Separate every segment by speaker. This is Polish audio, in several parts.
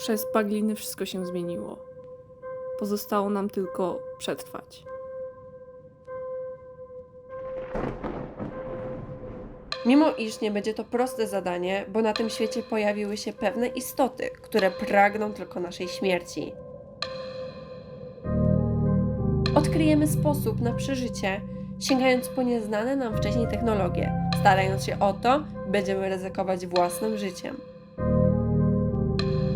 Speaker 1: Przez bagliny wszystko się zmieniło. Pozostało nam tylko przetrwać.
Speaker 2: Mimo iż nie będzie to proste zadanie, bo na tym świecie pojawiły się pewne istoty, które pragną tylko naszej śmierci. Odkryjemy sposób na przeżycie, sięgając po nieznane nam wcześniej technologie. Starając się o to, będziemy ryzykować własnym życiem.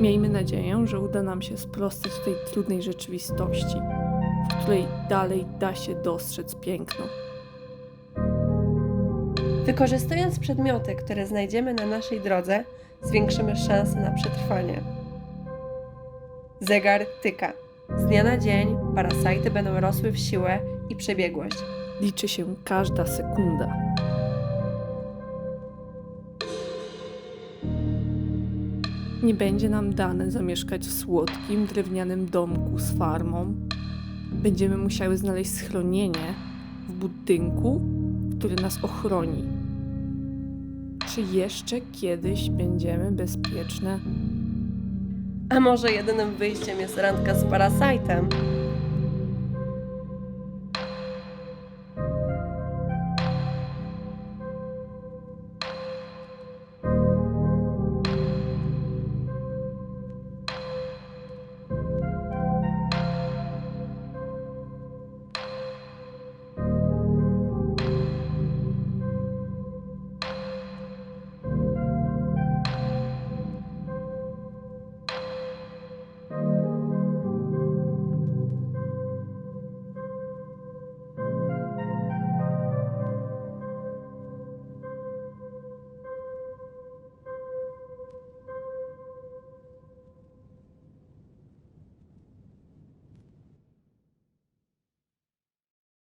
Speaker 1: Miejmy nadzieję, że uda nam się sprostać tej trudnej rzeczywistości, w której dalej da się dostrzec piękno.
Speaker 2: Wykorzystując przedmioty, które znajdziemy na naszej drodze, zwiększymy szanse na przetrwanie. Zegar tyka. Z dnia na dzień parasajty będą rosły w siłę i przebiegłość.
Speaker 1: Liczy się każda sekunda. Nie będzie nam dane zamieszkać w słodkim, drewnianym domku z farmą. Będziemy musiały znaleźć schronienie w budynku, który nas ochroni. Czy jeszcze kiedyś będziemy bezpieczne?
Speaker 2: A może jedynym wyjściem jest randka z parasajtem?